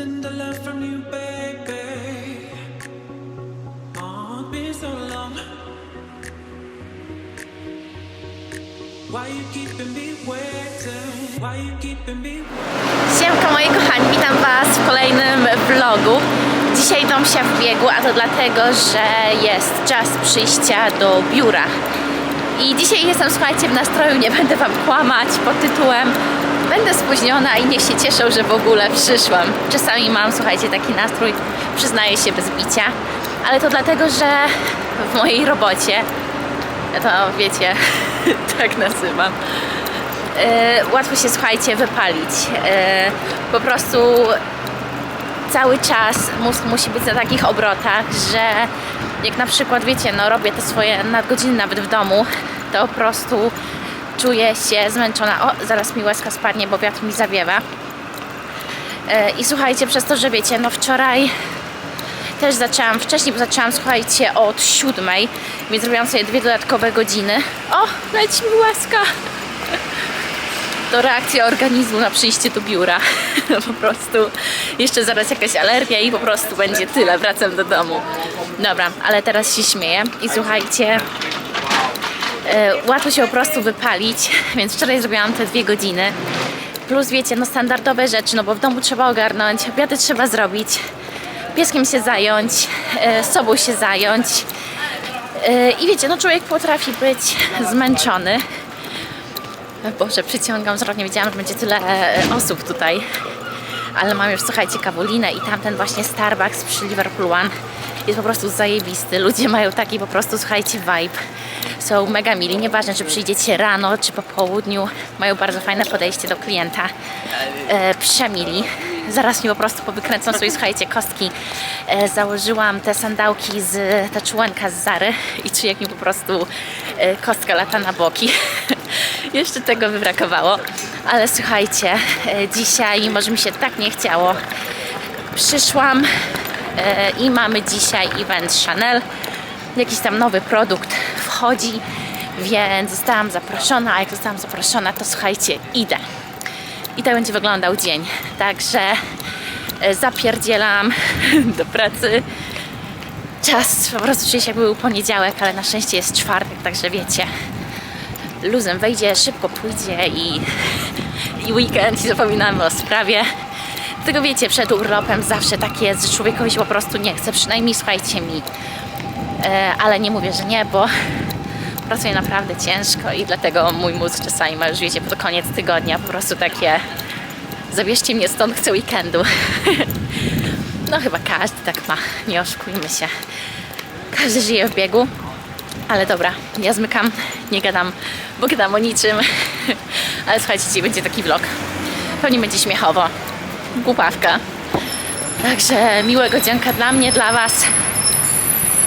the love from you, baby. Oh, it's been so long. Why you keeping me waiting? Why you keeping me Siemka moi kochani, witam Was w kolejnym vlogu. Dzisiaj dom się w biegu, a to dlatego, że jest czas przyjścia do biura. I dzisiaj jestem, słuchajcie, w nastroju, nie będę Wam kłamać pod tytułem Będę spóźniona i niech się cieszą, że w ogóle przyszłam. Czasami mam, słuchajcie, taki nastrój, przyznaję się bez bicia, ale to dlatego, że w mojej robocie, to wiecie, tak nazywam, e, łatwo się, słuchajcie, wypalić. E, po prostu cały czas mózg musi być na takich obrotach, że jak na przykład, wiecie, no robię te swoje nadgodziny nawet w domu, to po prostu czuję się zmęczona. O, zaraz mi łezka spadnie, bo wiatr mi zawiewa. E, I słuchajcie, przez to, że wiecie, no wczoraj też zaczęłam wcześniej, bo zaczęłam, słuchajcie, od siódmej, więc zrobiłam sobie dwie dodatkowe godziny. O, leci mi łezka! to reakcja organizmu na przyjście do biura. po prostu jeszcze zaraz jakaś alergia i po prostu będzie tyle. Wracam do domu. Dobra, ale teraz się śmieję i słuchajcie, łatwo się po prostu wypalić, więc wczoraj zrobiłam te dwie godziny. Plus wiecie, no standardowe rzeczy, no bo w domu trzeba ogarnąć, obiady trzeba zrobić, pieskiem się zająć, e, sobą się zająć. E, I wiecie, no człowiek potrafi być zmęczony, Boże, przyciągam wzrok, nie wiedziałam, że będzie tyle e, osób tutaj. Ale mam już, słuchajcie, kawulinę i tamten właśnie Starbucks przy Liverpool One jest po prostu zajebisty. Ludzie mają taki po prostu, słuchajcie, vibe. Są mega mili, nieważne, czy przyjdziecie rano, czy po południu. Mają bardzo fajne podejście do klienta. E, przemili. Zaraz mi po prostu powykręcą sobie, słuchajcie, kostki. E, założyłam te sandałki z, ta czułenka z Zary i czuję, jak mi po prostu e, kostka lata na boki. Jeszcze tego by brakowało. Ale słuchajcie, e, dzisiaj może mi się tak nie chciało. Przyszłam e, i mamy dzisiaj event Chanel. Jakiś tam nowy produkt wchodzi, więc zostałam zaproszona, a jak zostałam zaproszona, to słuchajcie, idę. I tak będzie wyglądał dzień. Także e, zapierdzielam do pracy. Czas po prostu czuję się jakby był poniedziałek, ale na szczęście jest czwartek, także wiecie, luzem wejdzie, szybko pójdzie i, i weekend i zapominamy o sprawie. Dlatego wiecie, przed urlopem zawsze tak jest, że człowiekowi się po prostu nie chce, przynajmniej słuchajcie mi. E, ale nie mówię, że nie, bo pracuję naprawdę ciężko i dlatego mój mózg czasami ma już, wiecie, pod koniec tygodnia po prostu takie zabierzcie mnie stąd, chcę weekendu. no chyba każdy tak ma, nie oszukujmy się. Każdy żyje w biegu. Ale dobra, ja zmykam, nie gadam, bo gadam o niczym. Ale słuchajcie, dzisiaj będzie taki vlog. Pewnie będzie śmiechowo. Głupawka. Także miłego dzięka dla mnie, dla Was.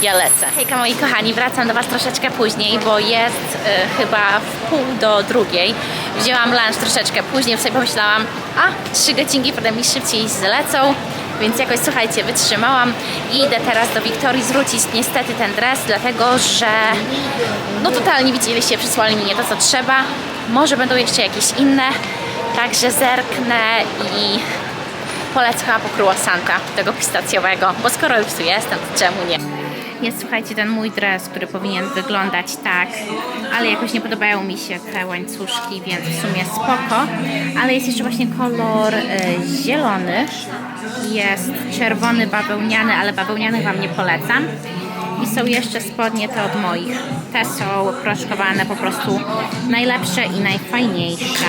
Ja lecę. Hejka moi kochani, wracam do Was troszeczkę później, bo jest e, chyba w pół do drugiej. Wzięłam lunch troszeczkę później, sobie pomyślałam, a trzy godzinki potem mi szybciej zlecą. Więc jakoś słuchajcie, wytrzymałam i idę teraz do Wiktorii zwrócić niestety ten dres, dlatego że no totalnie widzieliście, przysłali mi nie to co trzeba. Może będą jeszcze jakieś inne, także zerknę i polecę chyba po croissanta tego pistacjowego, bo skoro już tu jestem, to czemu nie? Jest, słuchajcie, ten mój dres, który powinien wyglądać tak, ale jakoś nie podobają mi się te łańcuszki, więc w sumie spoko. Ale jest jeszcze właśnie kolor e, zielony, jest czerwony bawełniany, ale bawełniany Wam nie polecam. I są jeszcze spodnie te od moich. Te są proszkowane po prostu najlepsze i najfajniejsze.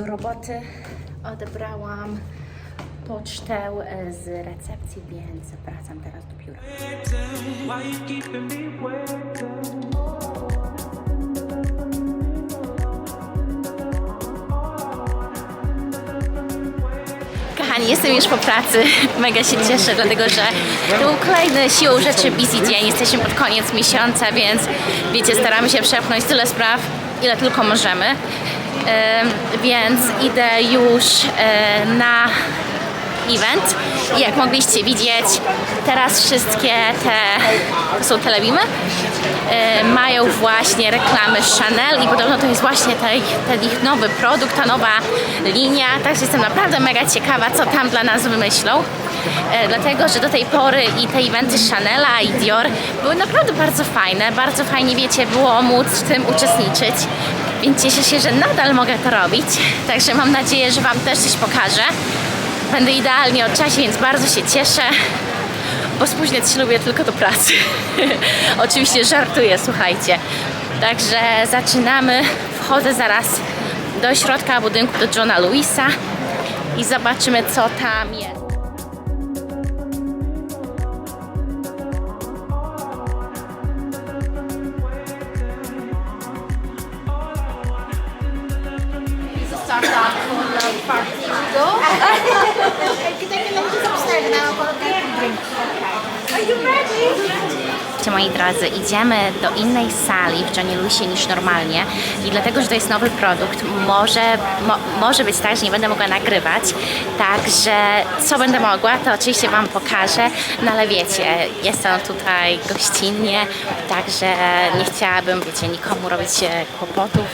Do roboty. Odebrałam pocztę e, z recepcji, więc wracam teraz do biura. Kochani, jestem już po pracy. Mega się cieszę, dlatego że to był kolejny siłą rzeczy busy dzień. Jesteśmy pod koniec miesiąca, więc wiecie, staramy się przepchnąć tyle spraw, ile tylko możemy. Więc idę już na event. Jak mogliście widzieć, teraz wszystkie te, to są telebimy, mają właśnie reklamy Chanel i podobno to jest właśnie ten, ten ich nowy produkt, ta nowa linia, także jestem naprawdę mega ciekawa, co tam dla nas wymyślą. E, dlatego, że do tej pory i te eventy Chanela i Dior były naprawdę bardzo fajne, bardzo fajnie wiecie, było móc w tym uczestniczyć, więc cieszę się, że nadal mogę to robić, także mam nadzieję, że Wam też coś pokażę. Będę idealnie o czasie, więc bardzo się cieszę, bo spóźniać się lubię tylko do pracy. Oczywiście żartuję, słuchajcie. Także zaczynamy. Wchodzę zaraz do środka budynku do Johna Lewisa i zobaczymy, co tam jest. Party go. Kita sa upstairs na ako. Are you ready? Moi drodzy, idziemy do innej sali w Johnie Lewisie niż normalnie i dlatego, że to jest nowy produkt, może, mo, może być tak, że nie będę mogła nagrywać, także co będę mogła, to oczywiście Wam pokażę, no ale wiecie, jestem tutaj gościnnie, także nie chciałabym, wiecie, nikomu robić e, kłopotów,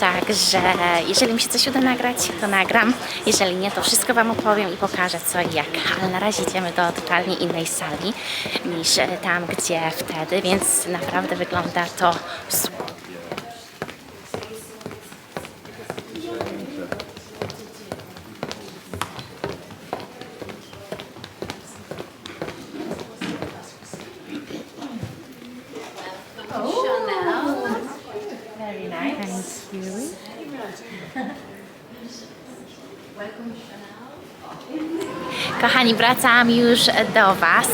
Także jeżeli mi się coś uda nagrać, to nagram. Jeżeli nie, to wszystko Wam opowiem i pokażę co i jak. Ale na razie idziemy do totalnie innej sali niż e, tam, gdzie wtedy, więc naprawdę wygląda to super. You. Kochani, wracam już do Was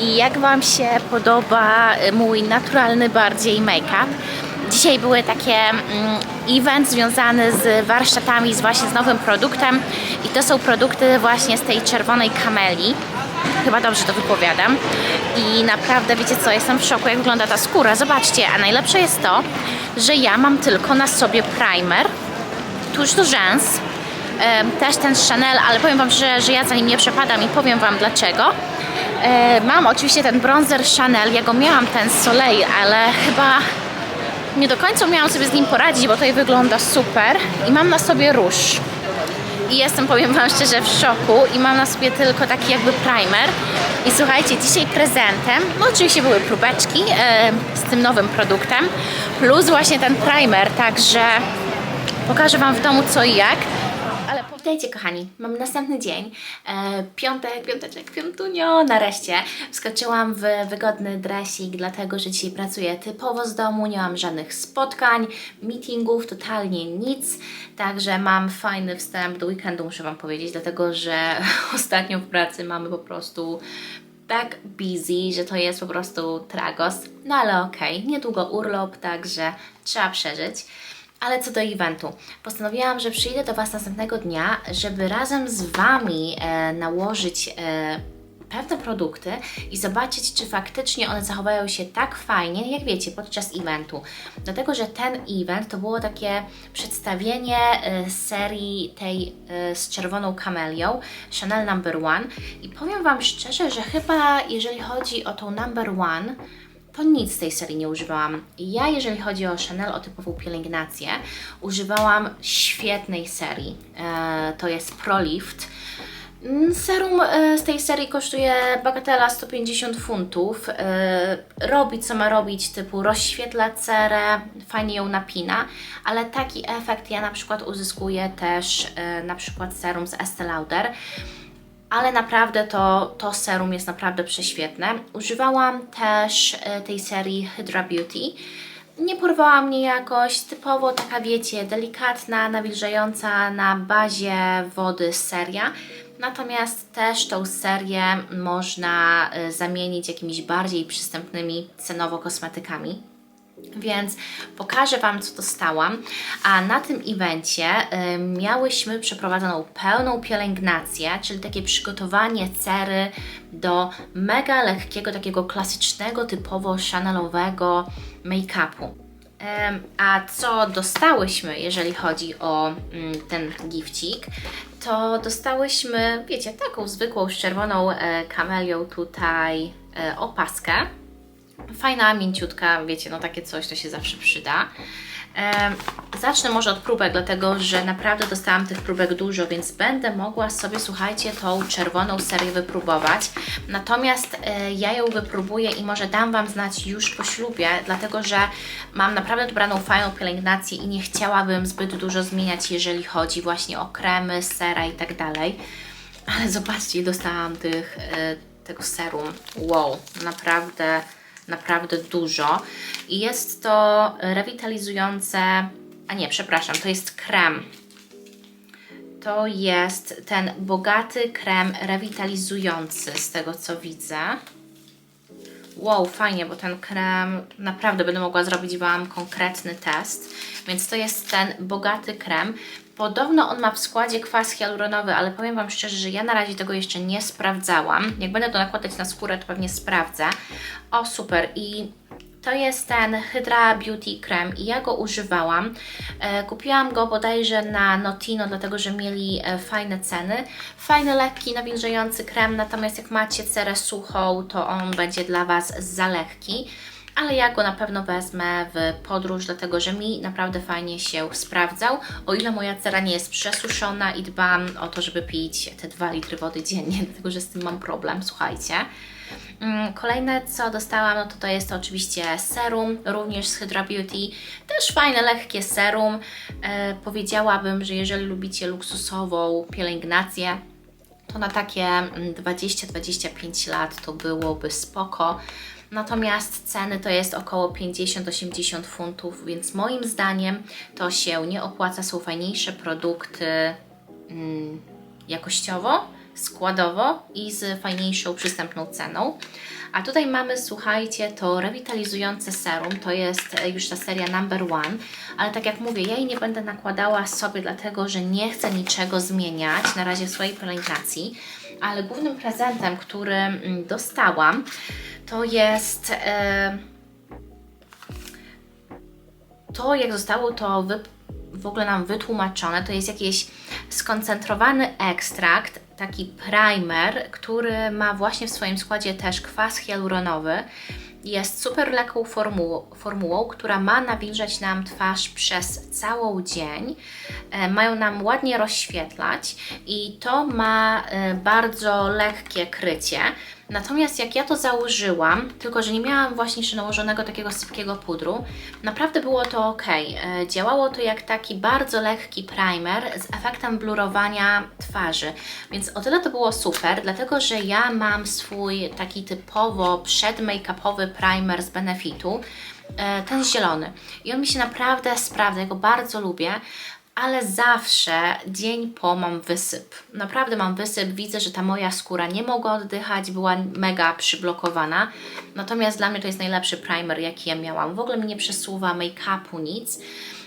i jak Wam się podoba mój naturalny bardziej make-up? Dzisiaj były takie mm, event związany z warsztatami, z właśnie z nowym produktem i to są produkty właśnie z tej czerwonej kameli. Chyba dobrze to wypowiadam. I naprawdę, wiecie co, jestem w szoku, jak wygląda ta skóra. Zobaczcie, a najlepsze jest to, że ja mam tylko na sobie primer, tuż do rzęs, też ten Chanel, ale powiem Wam, że, że ja za nim nie przepadam i powiem Wam dlaczego. E, Mam oczywiście ten bronzer Chanel, ja go miałam, ten Soleil, ale chyba nie do końca miałam sobie z nim poradzić, bo tutaj wygląda super i mam na sobie róż. I jestem, powiem Wam szczerze, w szoku i mam na sobie tylko taki jakby primer. I słuchajcie, dzisiaj prezentem, no oczywiście były próbeczki e, z tym nowym produktem, plus właśnie ten primer, także pokażę Wam w domu co i jak. Witajcie kochani, mamy następny dzień, e, piątek, piąteczek, piątunio, nareszcie wskoczyłam w wygodny dresik, dlatego, że dzisiaj pracuję typowo z domu, nie mam żadnych spotkań, meetingów, totalnie nic, także mam fajny wstęp do weekendu, muszę Wam powiedzieć, dlatego, że ostatnio w pracy mamy po prostu tak busy, że to jest po prostu tragos, no ale okej, niedługo urlop, także trzeba przeżyć. Ale co do eventu, postanowiłam, że przyjdę do Was następnego dnia, żeby razem z Wami e, nałożyć e, pewne produkty i zobaczyć, czy faktycznie one zachowają się tak fajnie, jak wiecie, podczas eventu. Dlatego, że ten event to było takie przedstawienie e, serii tej e, z czerwoną kamelią, Chanel Number One. I powiem Wam szczerze, że chyba jeżeli chodzi o tą Number One, to nic z tej serii nie używałam. Ja, jeżeli chodzi o Chanel, o typową pielęgnację, używałam świetnej serii. E, to jest ProLift. Mm, Serum e, z tej serii kosztuje bagatela 150 funtów. E, robi co ma robić, typu rozświetla cerę, fajnie ją napina, ale taki efekt ja na przykład uzyskuję też e, na przykład serum z Estee Lauder ale naprawdę to, to serum jest naprawdę prześwietne. Używałam też e, tej serii Hydra Beauty. Nie porwała mnie jakoś, typowo taka wiecie, delikatna, nawilżająca na bazie wody seria. Natomiast też tą serię można e, zamienić jakimiś bardziej przystępnymi cenowo kosmetykami. Więc pokażę Wam, co dostałam. A na tym evencie y, miałyśmy przeprowadzoną pełną pielęgnację, czyli takie przygotowanie cery do mega lekkiego, takiego klasycznego, typowo chanelowego make-upu. Em, A co dostałyśmy, jeżeli chodzi o mm, ten gifcik, to dostałyśmy, wiecie, taką zwykłą z czerwoną e, kamelią tutaj e, opaskę. Fajna, mięciutka, wiecie, no takie coś to się zawsze przyda. Zacznę może od próbek, dlatego że naprawdę dostałam tych próbek dużo, więc będę mogła sobie, słuchajcie, tą czerwoną serię wypróbować. Natomiast e, ja ją wypróbuję i może dam Wam znać już po ślubie, dlatego że mam naprawdę dobraną fajną pielęgnację i nie chciałabym zbyt dużo zmieniać, jeżeli chodzi właśnie o kremy, sera i tak dalej. Ale zobaczcie, dostałam tych, e, tego serum. Wow, naprawdę, naprawdę dużo. I jest to rewitalizujące. A nie, przepraszam, to jest krem. To jest ten bogaty krem rewitalizujący, z tego co widzę. Wow, fajnie, bo ten krem naprawdę będę mogła zrobić Wam konkretny test. Więc to jest ten bogaty krem. Podobno on ma w składzie kwas hialuronowy, ale powiem Wam szczerze, że ja na razie tego jeszcze nie sprawdzałam. Jak będę to nakładać na skórę, to pewnie sprawdzę. O, super. I to jest ten Hydra Beauty Krem i ja go używałam. E, kupiłam go bodajże na Notino, dlatego że mieli e, fajne ceny. Fajny, lekki, nawilżający krem, natomiast jak macie cerę suchą, to on będzie dla Was za lekki. Ale ja go na pewno wezmę w podróż, dlatego że mi naprawdę fajnie się sprawdzał. O ile moja cera nie jest przesuszona i dbam o to, żeby pić te 2 litry wody dziennie, dlatego że z tym mam problem, słuchajcie. Mm, Kolejne co dostałam, no to to jest to oczywiście serum, również z Hydra Beauty. Też fajne, lekkie serum. E, powiedziałabym, że jeżeli lubicie luksusową pielęgnację, to na takie mm, 20-25 lat to byłoby spoko. Natomiast ceny to jest około 50-80 funtów, więc moim zdaniem to się nie opłaca. Są fajniejsze produkty mm, jakościowo, składowo i z fajniejszą, przystępną ceną. A tutaj mamy, słuchajcie, to rewitalizujące serum, to jest e, już ta seria number one, ale tak jak mówię, ja jej nie będę nakładała sobie, dlatego że nie chcę niczego zmieniać na razie w swojej pielęgnacji, ale głównym prezentem, który mm, dostałam, to jest... E, to, jak zostało to w ogóle nam wytłumaczone, to jest jakiś skoncentrowany ekstrakt, taki primer, który ma właśnie w swoim składzie też kwas hialuronowy. Jest super lekką formułą, formułą, która ma nawilżać nam twarz przez cały dzień. E, mają nam ładnie rozświetlać i to ma e, bardzo lekkie krycie. Natomiast jak ja to założyłam, tylko że nie miałam właśnie jeszcze nałożonego takiego sypkiego pudru, naprawdę było to ok. E, Działało to jak taki bardzo lekki primer z efektem blurowania twarzy. Więc o tyle to było super, dlatego że ja mam swój taki typowo przed-make-upowy primer z Benefitu, e, ten zielony. I on mi się naprawdę sprawdza, ja go bardzo lubię ale zawsze dzień po mam wysyp. Naprawdę mam wysyp, widzę, że ta moja skóra nie mogła oddychać, była mega przyblokowana. Natomiast dla mnie to jest najlepszy primer, jaki ja miałam. W ogóle mi nie przesuwa make-upu nic.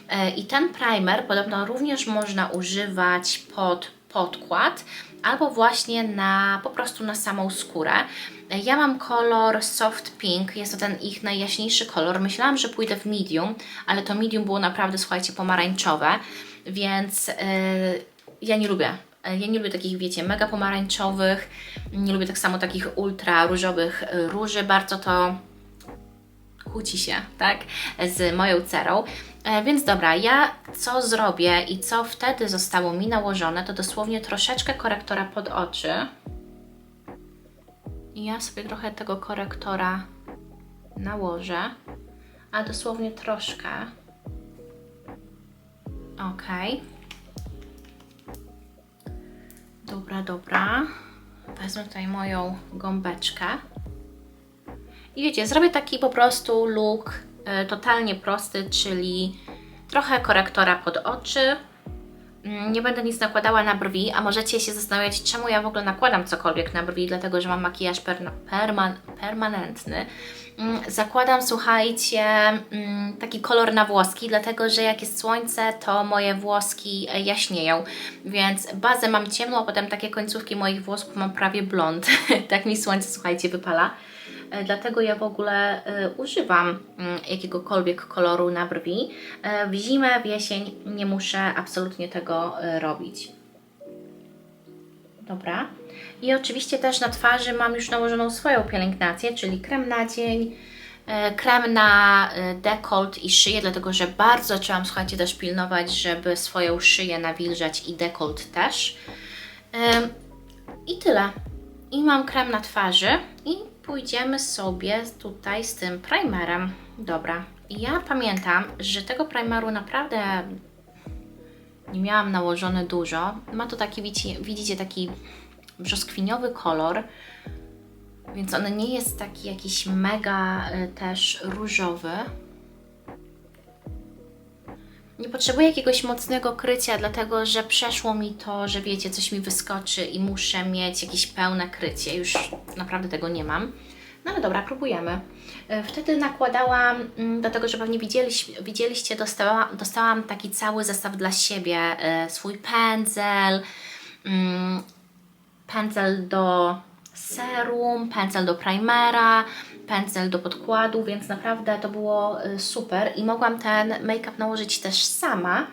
E, I ten primer podobno również można używać pod podkład albo właśnie na po prostu na samą skórę. E, Ja mam kolor soft pink, jest to ten ich najjaśniejszy kolor. Myślałam, że pójdę w medium, ale to medium było naprawdę, słuchajcie, pomarańczowe, więc yy, ja nie lubię. Ja nie lubię takich, wiecie, mega pomarańczowych, nie lubię tak samo takich ultra różowych róży, bardzo to kłóci się, tak, z moją cerą. E, więc dobra, ja co zrobię i co wtedy zostało mi nałożone, to dosłownie troszeczkę korektora pod oczy. I ja sobie trochę tego korektora nałożę, a dosłownie troszkę. Ok. Dobra, dobra. Wezmę tutaj moją gąbeczkę. I wiecie, zrobię taki po prostu look e, totalnie prosty, czyli trochę korektora pod oczy. Nie będę nic nakładała na brwi, a możecie się zastanawiać, czemu ja w ogóle nakładam cokolwiek na brwi, dlatego że mam makijaż perna- perman- permanentny. Mm, Zakładam, słuchajcie, mm, taki kolor na włoski, dlatego że jak jest słońce, to moje włoski e, jaśnieją, więc bazę mam ciemną, a potem takie końcówki moich włosków mam prawie blond. tak mi słońce, słuchajcie, wypala. E, dlatego ja w ogóle e, używam mm, jakiegokolwiek koloru na brwi. E, W zimę, w jesień nie muszę absolutnie tego robić. Dobra. I oczywiście też na twarzy mam już nałożoną swoją pielęgnację, czyli krem na dzień, krem na dekolt i szyję, dlatego że bardzo zaczęłam, słuchajcie, też pilnować, żeby swoją szyję nawilżać i dekolt też. I tyle. I mam krem na twarzy i pójdziemy sobie tutaj z tym primerem. Dobra. Ja pamiętam, że tego primeru naprawdę nie miałam nałożone dużo. Ma to taki, widzicie, taki brzoskwiniowy kolor, więc on nie jest taki jakiś mega y, też różowy. Nie potrzebuję jakiegoś mocnego krycia, dlatego że przeszło mi to, że wiecie, coś mi wyskoczy i muszę mieć jakieś pełne krycie. Już naprawdę tego nie mam. No ale dobra, próbujemy. E, Wtedy nakładałam, mm, dlatego że pewnie widzieliście, widzieliście dostałam, dostałam taki cały zestaw dla siebie. e, Swój pędzel, mm, pędzel do serum, pędzel do primera, pędzel do podkładu, więc naprawdę to było y, super i mogłam ten make-up nałożyć też sama,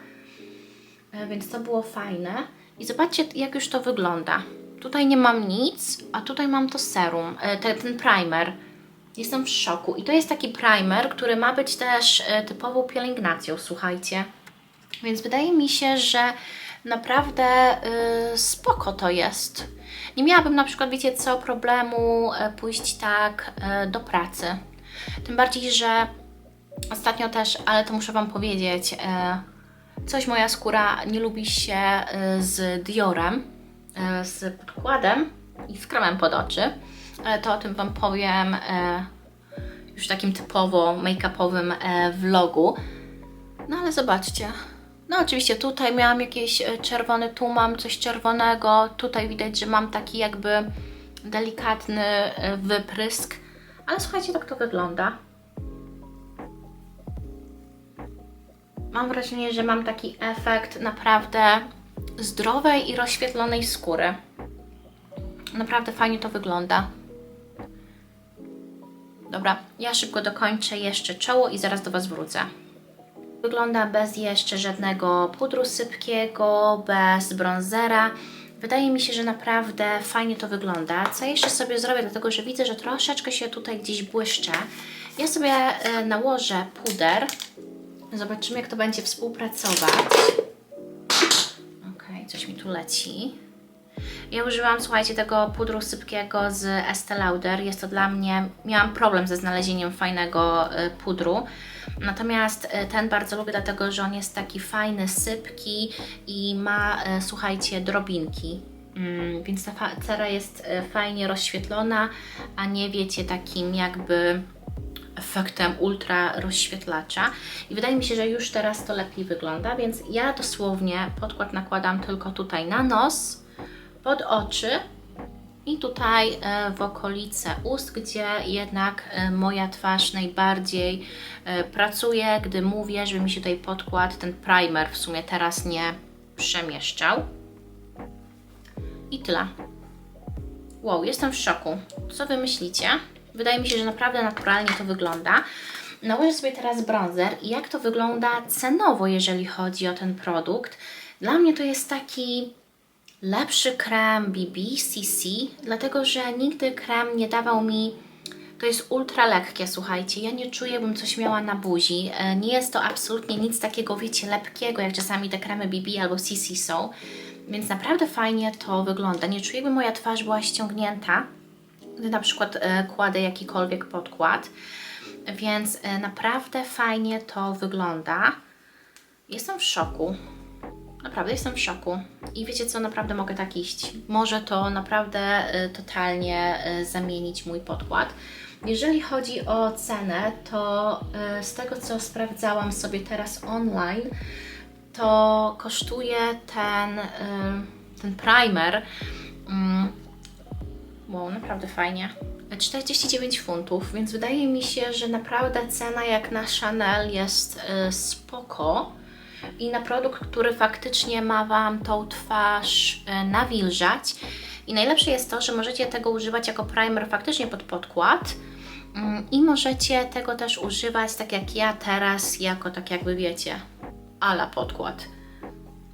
y, więc to było fajne. I zobaczcie, jak już to wygląda. Tutaj nie mam nic, a tutaj mam to serum, y, ten, ten primer. Jestem w szoku. I to jest taki primer, który ma być też y, typową pielęgnacją, słuchajcie. Więc wydaje mi się, że naprawdę y, spoko to jest. Nie miałabym na przykład, wiecie co, problemu e, pójść tak e, do pracy. Tym bardziej, że ostatnio też, ale to muszę Wam powiedzieć, e, coś moja skóra nie lubi się z Diorem, z podkładem i z kremem pod oczy, ale to o tym Wam powiem już takim typowo make-upowym vlogu. No ale zobaczcie. No oczywiście tutaj miałam jakiś e, czerwony, tu mam coś czerwonego, tutaj widać, że mam taki jakby delikatny e, wyprysk, ale słuchajcie, tak to wygląda. Mam wrażenie, że mam taki efekt naprawdę zdrowej i rozświetlonej skóry. Naprawdę fajnie to wygląda. Dobra, ja szybko dokończę jeszcze czoło i zaraz do Was wrócę. Wygląda bez jeszcze żadnego pudru sypkiego, bez bronzera. Wydaje mi się, że naprawdę fajnie to wygląda. Co jeszcze sobie zrobię, dlatego że widzę, że troszeczkę się tutaj gdzieś błyszczę. Ja sobie e, nałożę puder. Zobaczymy, jak to będzie współpracować. Ok, coś mi tu leci. Ja używam, słuchajcie, tego pudru sypkiego z Estee Lauder. Jest to dla mnie, miałam problem ze znalezieniem fajnego y, pudru. Natomiast y, ten bardzo lubię, dlatego że on jest taki fajny, sypki i ma, y, słuchajcie, drobinki. Mm, więc ta cera jest fajnie rozświetlona, a nie wiecie, takim jakby efektem ultra rozświetlacza i wydaje mi się, że już teraz to lepiej wygląda, więc ja dosłownie podkład nakładam tylko tutaj na nos, pod oczy i tutaj e, w okolice ust, gdzie jednak e, moja twarz najbardziej e, pracuje, gdy mówię, żeby mi się tutaj podkład, ten primer w sumie teraz nie przemieszczał. I tyle. Wow, jestem w szoku. Co Wy myślicie? Wydaje mi się, że naprawdę naturalnie to wygląda. Nałożę sobie teraz bronzer i jak to wygląda cenowo, jeżeli chodzi o ten produkt. Dla mnie to jest taki lepszy krem BB CC, dlatego że nigdy krem nie dawał mi. To jest ultra lekkie, słuchajcie. Ja nie czuję, bym coś miała na buzi. E, Nie jest to absolutnie nic takiego, wiecie, lepkiego, jak czasami te kremy BB albo CC są. Więc naprawdę fajnie to wygląda. Nie czuję, by moja twarz była ściągnięta, gdy na przykład e, kładę jakikolwiek podkład. Więc e, naprawdę fajnie to wygląda. Jestem w szoku. Naprawdę jestem w szoku. I wiecie co, naprawdę mogę tak iść. Może to naprawdę y, totalnie y, zamienić mój podkład. Jeżeli chodzi o cenę, to y, z tego co sprawdzałam sobie teraz online, to kosztuje ten, ten primer. mm, Wow, naprawdę fajnie. 49 funtów, więc wydaje mi się, że naprawdę cena jak na Chanel jest spoko i na produkt, który faktycznie ma Wam tą twarz e, nawilżać. I najlepsze jest to, że możecie tego używać jako primer faktycznie pod podkład, Mm, I możecie tego też używać, tak jak ja teraz, jako tak jakby wiecie, ala podkład.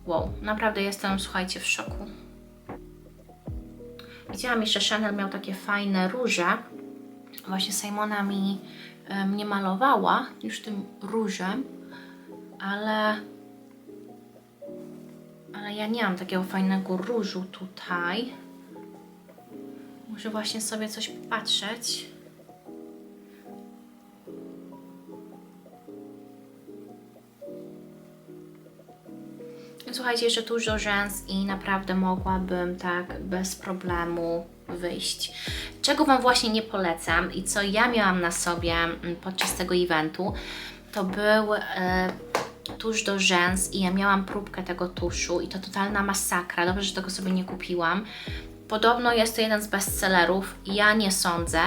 Wow, naprawdę jestem, słuchajcie, w szoku. Widziałam jeszcze, Chanel miał takie fajne róże. Właśnie Simona mi mnie malowała już tym różem, ale ja nie mam takiego fajnego różu tutaj. Muszę właśnie sobie coś popatrzeć. Słuchajcie, jeszcze tuż do rzęs i naprawdę mogłabym tak bez problemu wyjść. Czego Wam właśnie nie polecam i co ja miałam na sobie podczas tego eventu, to był e, tusz do rzęs i ja miałam próbkę tego tuszu i to totalna masakra. Dobrze, że tego sobie nie kupiłam. Podobno jest to jeden z bestsellerów. Ja nie sądzę.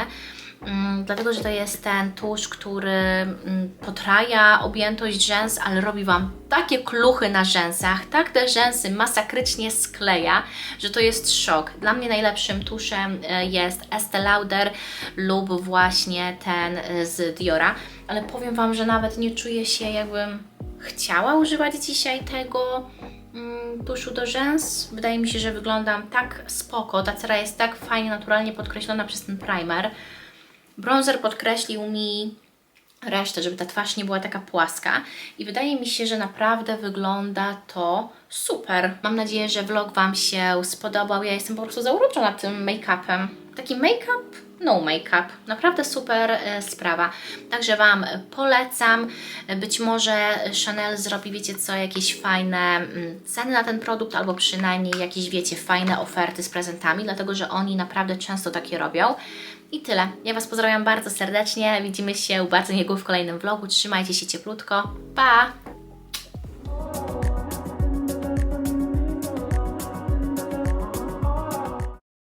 Mm, dlatego, że to jest ten tusz, który mm, potraja objętość rzęs, ale robi Wam takie kluchy na rzęsach, tak te rzęsy masakrycznie skleja, że to jest szok. Dla mnie najlepszym tuszem e, jest Estee Lauder lub właśnie ten e, z Diora, ale powiem Wam, że nawet nie czuję się jakbym chciała używać dzisiaj tego mm, tuszu do rzęs. Wydaje mi się, że wyglądam tak spoko, ta cera jest tak fajnie, naturalnie podkreślona przez ten primer. Bronzer podkreślił mi resztę, żeby ta twarz nie była taka płaska i wydaje mi się, że naprawdę wygląda to super. Mam nadzieję, że vlog Wam się spodobał. Ja jestem po prostu zauroczona tym make-upem. Taki make-up, no make-up. Naprawdę super e, sprawa. Także Wam polecam. Być może Chanel zrobi, wiecie co, jakieś fajne mm, ceny na ten produkt, albo przynajmniej jakieś, wiecie, fajne oferty z prezentami, dlatego że oni naprawdę często takie robią. I tyle. Ja Was pozdrawiam bardzo serdecznie. Widzimy się bardzo niedługo w kolejnym vlogu. Trzymajcie się cieplutko. Pa!